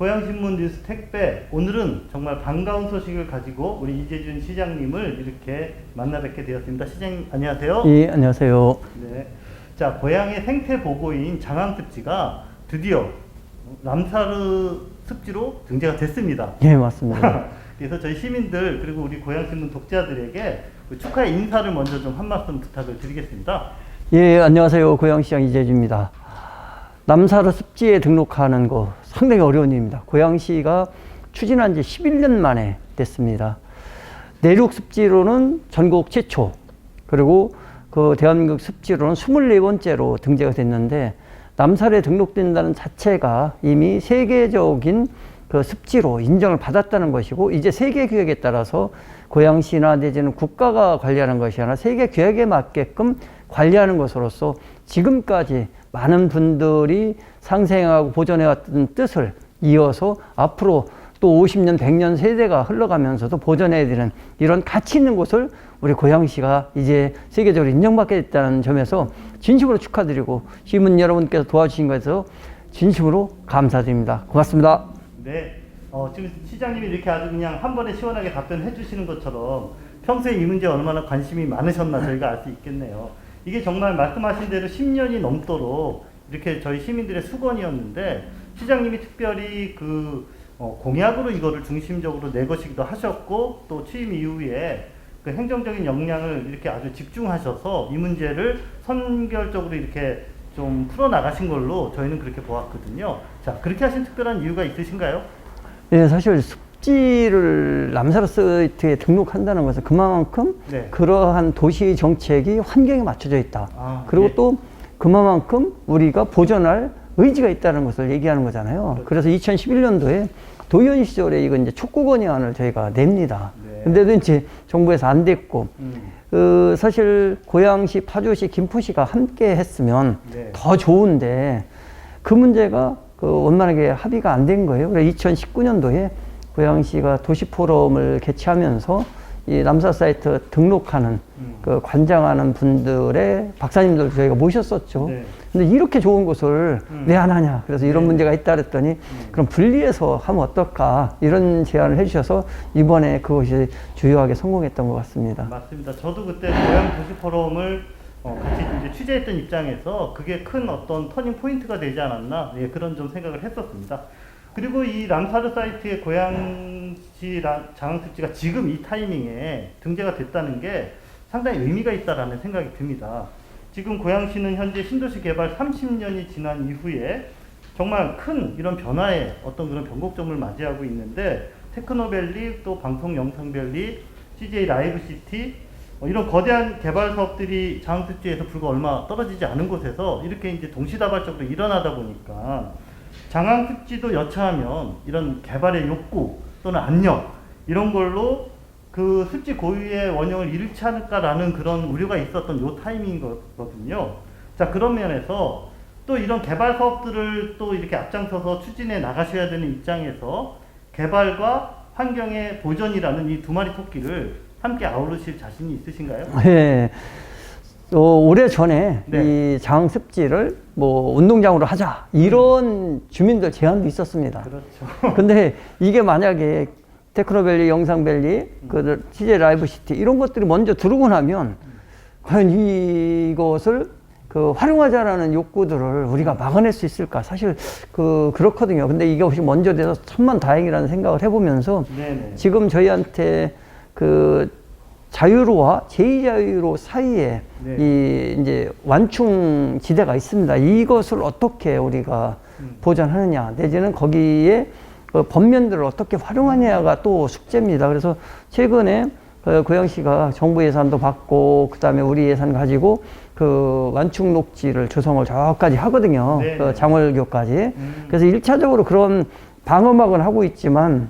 고향신문 뉴스 택배 오늘은 정말 반가운 소식을 가지고 우리 이재준 시장님을 이렇게 만나 뵙게 되었습니다. 시장님 안녕하세요. 예, 안녕하세요. 네. 자 고향의 생태 보고인 장항 습지가 드디어 람사르 습지로 등재가 됐습니다. 예, 맞습니다. 그래서 저희 시민들 그리고 우리 고향신문 독자들에게 그 축하 인사를 먼저 좀 한 말씀 부탁을 드리겠습니다. 예, 안녕하세요. 고양시장 이재주입니다. 남사로 습지에 등록하는 거 상당히 어려운 일입니다. 고양시가 추진한 지 11년 만에 됐습니다. 내륙 습지로는 전국 최초, 그리고 그 대한민국 습지로는 24번째로 등재가 됐는데 남살에 등록된다는 자체가 이미 세계적인 그 습지로 인정을 받았다는 것이고 이제 세계 규약에 따라서 고양시나 내지는 국가가 관리하는 것이 아니라 세계 규약에 맞게끔 관리하는 것으로서 지금까지 많은 분들이 상생하고 보존해왔던 뜻을 이어서 앞으로 또 50년, 100년 세대가 흘러가면서도 보존해야 되는 이런 가치 있는 곳을 우리 고양시가 이제 세계적으로 인정받게 됐다는 점에서 진심으로 축하드리고 시민 여러분께서 도와주신 것에서 진심으로 감사드립니다. 고맙습니다. 네. 어, 지금 시장님이 이렇게 아주 그냥 한 번에 시원하게 답변해 주시는 것처럼 평소에 이 문제에 얼마나 관심이 많으셨나 저희가 알 수 있겠네요. 이게 정말 말씀하신 대로 10년이 넘도록 이렇게 저희 시민들의 수건이었는데 시장님이 특별히 그 어, 공약으로 이거를 중심적으로 내것이기도 하셨고 또 취임 이후에 그 행정적인 역량을 이렇게 아주 집중하셔서 이 문제를 선결적으로 이렇게 좀 풀어 나가신 걸로 저희는 그렇게 보았거든요. 자, 그렇게 하신 특별한 이유가 있으신가요? 예, 사실 습지를 남사로 사이트에 등록한다는 것은 그만큼 네. 그러한 도시 정책이 환경에 맞춰져 있다. 아, 그리고 네. 또 그만큼 우리가 보존할 의지가 있다는 것을 얘기하는 거잖아요. 그렇죠. 그래서 2011년도에 도의원 시절에 이거 이제 촉구건의안을 저희가 냅니다. 네. 근데도 이제 정부에서 안 됐고, 음, 그 사실 고양시, 파주시, 김포시가 함께 했으면 네. 더 좋은데 그 문제가 그 원만하게 합의가 안 된 거예요. 그래서 2019년도에 고양시가 도시 포럼을 개최하면서 이 남사 사이트 등록하는 음. 그 관장하는 분들의 박사님들 저희가 모셨었죠. 네. 근데 이렇게 좋은 곳을 음. 왜안 하냐? 그래서 이런 네. 문제가 있다 그랬더니 그럼 분리해서 하면 어떨까? 이런 제안을 해주셔서 이번에 그것이 주요하게 성공했던 것 같습니다. 맞습니다. 저도 그때 고향 도시 포럼을 어, 같이 이제 취재했던 입장에서 그게 큰 어떤 터닝 포인트가 되지 않았나 예, 그런 좀 생각을 했었습니다. 그리고 이 람사르 사이트의 고양시 라- 장항습지가 지금 이 타이밍에 등재가 됐다는 게 상당히 의미가 있다라는 생각이 듭니다. 지금 고양시는 현재 신도시 개발 30년이 지난 이후에 정말 큰 이런 변화의 어떤 그런 변곡점을 맞이하고 있는데 테크노밸리 또 방송 영상밸리 CJ 라이브 시티 어, 이런 거대한 개발 사업들이 장항습지에서 불과 얼마 떨어지지 않은 곳에서 이렇게 이제 동시다발적으로 일어나다 보니까 장항습지도 여차하면 이런 개발의 욕구 또는 압력 이런 걸로 그 습지 고유의 원형을 잃지 않을까라는 그런 우려가 있었던 요 타이밍이거든요. 자 그런 면에서 또 이런 개발 사업들을 또 이렇게 앞장서서 추진해 나가셔야 되는 입장에서 개발과 환경의 보전이라는 이 두 마리 토끼를 함께 아우르실 자신이 있으신가요? 예. 어, 오래 전에 네. 이 장습지를 뭐 운동장으로 하자 이런 주민들 제안도 있었습니다. 그렇죠. 근데 이게 만약에 테크노밸리, 영상밸리, 그 CJ 라이브 시티 이런 것들이 먼저 들어오고 나면 과연 이것을 그 활용하자라는 욕구들을 우리가 막아낼 수 있을까? 사실 그 그렇거든요. 근데 이게 혹시 먼저 돼서 천만 다행이라는 생각을 해보면서 네네. 지금 저희한테 그 자유로와 제2자유로 사이에 네. 이 이제 완충 지대가 있습니다. 이것을 어떻게 우리가 음. 보존하느냐, 내지는 거기에 그 법면들을 어떻게 활용하냐가 또 숙제입니다. 그래서 최근에 그 고양시가 정부 예산도 받고 그다음에 우리 예산 가지고 그 완충 녹지를 조성을 저까지 하거든요. 네, 그 네. 장월교까지. 음. 그래서 일차적으로 그런 방어막은 하고 있지만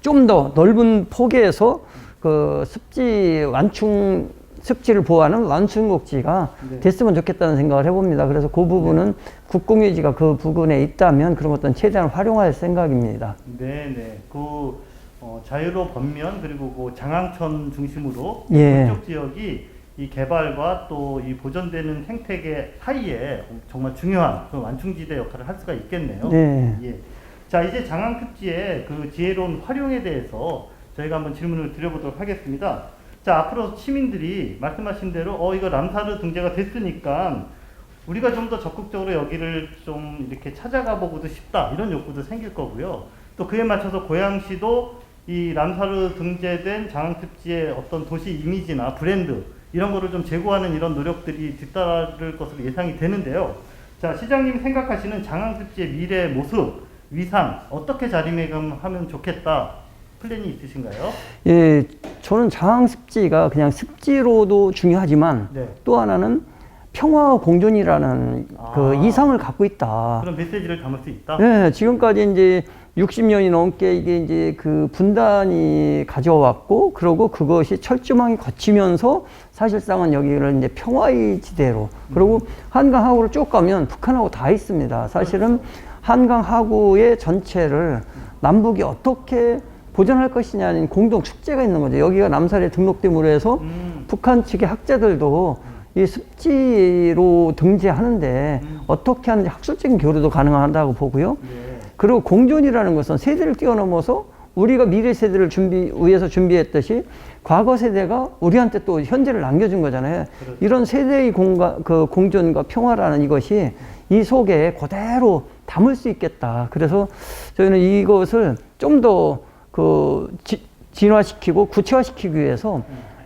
좀 더 넓은 폭에서 그 습지 완충 습지를 보호하는 완충 녹지가 네. 됐으면 좋겠다는 생각을 해봅니다. 그래서 그 부분은 국공유지가 그 부분에 있다면 그런 것들은 최대한 활용할 생각입니다. 네 네. 그 어, 자유로 번면 그리고 그 장항천 중심으로 예. 그쪽 지역이 이 개발과 또 이 보존되는 생태계 사이에 정말 중요한 그 완충지대 역할을 할 수가 있겠네요. 네. 예. 자, 이제 장항특지의 그 지혜로운 활용에 대해서 저희가 한번 질문을 드려보도록 하겠습니다. 자, 앞으로 시민들이 말씀하신 대로 어 이거 람사르 등재가 됐으니까 우리가 좀 더 적극적으로 여기를 좀 이렇게 찾아가 보고도 싶다 이런 욕구도 생길 거고요. 또 그에 맞춰서 고양시도 이 람사르 등재된 장항특지의 어떤 도시 이미지나 브랜드 이런 거를 좀 제고하는 이런 노력들이 뒤따를 것으로 예상이 되는데요. 자, 시장님 생각하시는 장항특지의 미래 모습, 위상 어떻게 자리매김하면 좋겠다 플랜이 있으신가요? 예, 저는 장항 습지가 그냥 습지로도 중요하지만 네. 또 하나는 평화 공존이라는 그 아. 이상을 갖고 있다. 그런 메시지를 담을 수 있다. 네, 지금까지 이제 60년이 넘게 이게 이제 그 분단이 가져왔고, 그러고 그것이 철조망이 거치면서 사실상은 여기를 이제 평화의 지대로, 그리고 한강 하구를 쭉 가면 북한하고 다 있습니다. 사실은 한강 하구의 전체를 남북이 어떻게 보존할 것이냐는 공동 축제가 있는 거죠. 여기가 남살에 등록됨으로 해서 음. 북한 측의 학자들도 이 습지로 등재하는데 음. 어떻게 하는지 학술적인 교류도 가능하다고 보고요. 네. 그리고 공존이라는 것은 세대를 뛰어넘어서 우리가 미래 세대를 준비 위해서 준비했듯이 과거 세대가 우리한테 또 현재를 남겨준 거잖아요. 그렇죠. 이런 세대의 공가, 그 공존과 평화라는 이것이 이 속에 그대로 담을 수 있겠다. 그래서 저희는 이것을 좀더 그 진화시키고 구체화시키기 위해서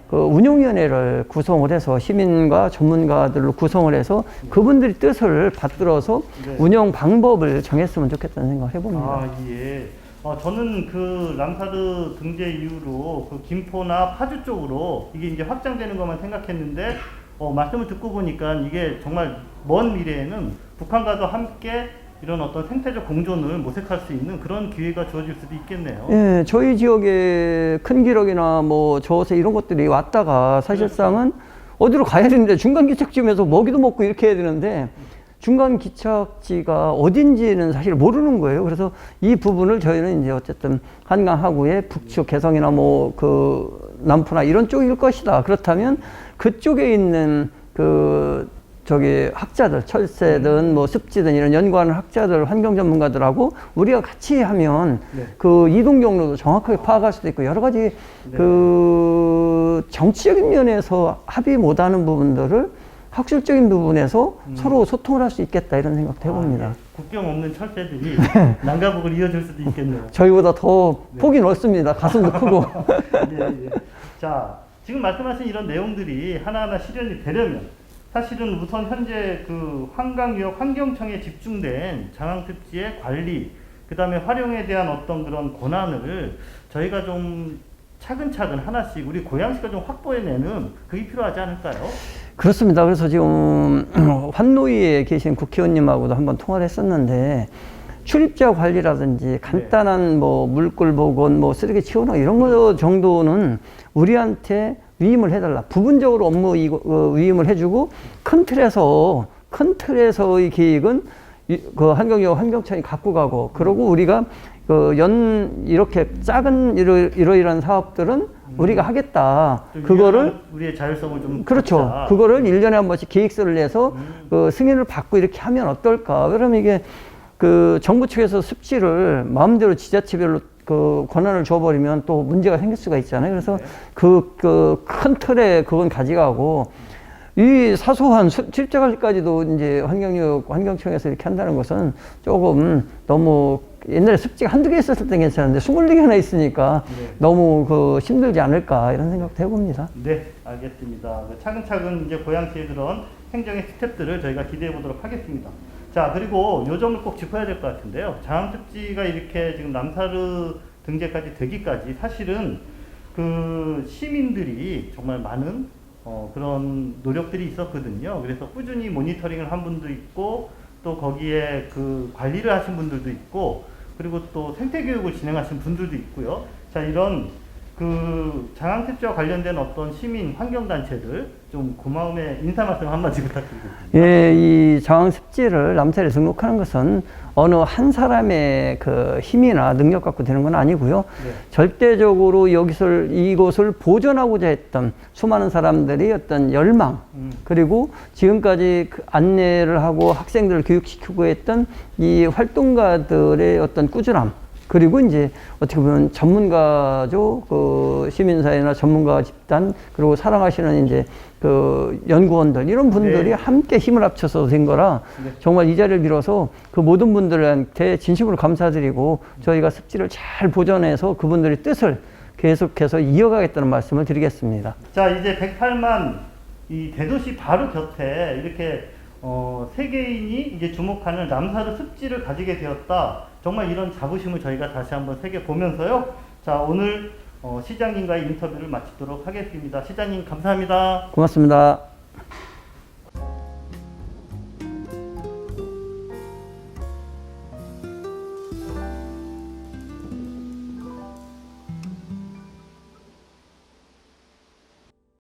그 운용위원회를 구성을 해서 시민과 전문가들로 구성을 해서 그분들이 뜻을 받들어서 네. 운영 방법을 정했으면 좋겠다는 생각을 해봅니다. 아, 예. 어, 저는 그 람사르 등재 이후로 그 김포나 파주 쪽으로 이게 이제 확장되는 것만 생각했는데 어, 말씀을 듣고 보니까 이게 정말 먼 미래에는 북한과도 함께 이런 어떤 생태적 공존을 모색할 수 있는 그런 기회가 주어질 수도 있겠네요. 예, 저희 지역에 큰 기록이나 뭐 저세 이런 것들이 왔다가 사실상은 어디로 가야 되는데 중간 기착지면서 먹이도 먹고 이렇게 해야 되는데 중간 기착지가 어딘지는 사실 모르는 거예요. 그래서 이 부분을 저희는 이제 어쨌든 한강 하구의 북측 개성이나 뭐 그 남포나 이런 쪽일 것이다. 그렇다면 그쪽에 있는 그 저기 학자들 철새든 뭐 습지든 이런 연구하는 학자들 환경 전문가들하고 우리가 같이 하면 네. 그 이동 경로도 정확하게 파악할 수도 있고 여러 가지 그 정치적인 면에서 합의 못하는 부분들을 학술적인 부분에서 서로 소통을 할 수 있겠다 이런 생각도 해봅니다. 아, 예. 국경 없는 철새들이 남가북을 이어줄 수도 있겠네요. 저희보다 더 폭이 넓습니다. 가슴도 크고. 예, 예. 자, 지금 말씀하신 이런 내용들이 하나하나 실현이 되려면 사실은 우선 현재 그 한강유역 환경청에 집중된 장항특지의 관리, 그 다음에 활용에 대한 어떤 그런 권한을 저희가 좀 차근차근 하나씩 우리 고양시가 좀 확보해내는 그게 필요하지 않을까요? 그렇습니다. 그래서 지금 환노위에 계신 국회의원님하고도 한번 통화를 했었는데 출입자 관리라든지 간단한 뭐 물꿀 보건, 뭐 쓰레기 치우는 이런 거 정도는 우리한테 위임을 해달라. 부분적으로 업무 이- 어, 위임을 해주고 큰 틀에서 큰 틀에서의 계획은 이- 그 환경역 환경청이 갖고 가고 그러고 우리가 그 연 이렇게 작은 이러, 이러이러한 사업들은 우리가 하겠다. 좀 그거를 우리의 자율성을 좀 그렇죠. 갖자. 그거를 일년에한 번씩 계획서를 내서 음. 그 승인을 받고 이렇게 하면 어떨까. 그러면 이게 그 정부 측에서 습지를 마음대로 지자체별로 그 권한을 줘버리면 또 문제가 생길 수가 있잖아요. 그래서 네. 그, 그큰 틀에 그건 가져가고 이 사소한 관리까지도 이제 환경역, 환경청에서 이렇게 한다는 것은 조금 너무 옛날에 습지가 한두 개 있었을 땐 괜찮은데 스물 네 개나 있으니까 네. 너무 그 힘들지 않을까 이런 생각도 해봅니다. 네, 알겠습니다. 차근차근 이제 고양시의 그런 행정의 스텝들을 저희가 기대해 보도록 하겠습니다. 자, 그리고 요 점을 꼭 짚어야 될 것 같은데요. 장항특지가 이렇게 지금 남사르 등재까지 되기까지 사실은 그 시민들이 정말 많은 어, 그런 노력들이 있었거든요. 그래서 꾸준히 모니터링을 한 분도 있고 또 거기에 그 관리를 하신 분들도 있고 그리고 또 생태 교육을 진행하신 분들도 있고요. 자, 이런 그 장항습지와 관련된 어떤 시민 환경단체들 좀 고마움의 인사 말씀 한마디 부탁드리겠습니다. 예, 이 장항습지를 남사에 등록하는 것은 어느 한 사람의 그 힘이나 능력 갖고 되는 건 아니고요. 네. 절대적으로 여기서 이곳을 보존하고자 했던 수많은 사람들이 어떤 열망, 음. 그리고 지금까지 그 안내를 하고 학생들을 교육시키고 했던 이 활동가들의 어떤 꾸준함, 그리고 이제 어떻게 보면 전문가죠, 그 시민사회나 전문가 집단, 그리고 사랑하시는 이제 그 연구원들, 이런 분들이 네. 함께 힘을 합쳐서 된 거라 네. 정말 이 자리를 빌어서 그 모든 분들한테 진심으로 감사드리고 저희가 습지를 잘 보존해서 그분들의 뜻을 계속해서 이어가겠다는 말씀을 드리겠습니다. 자 이제 108만 이 대도시 바로 곁에 이렇게 어, 세계인이 이제 주목하는 람사르 습지를 가지게 되었다. 정말 이런 자부심을 저희가 다시 한번 새겨 보면서요. 자 오늘 어, 시장님과의 인터뷰를 마치도록 하겠습니다. 시장님 감사합니다. 고맙습니다.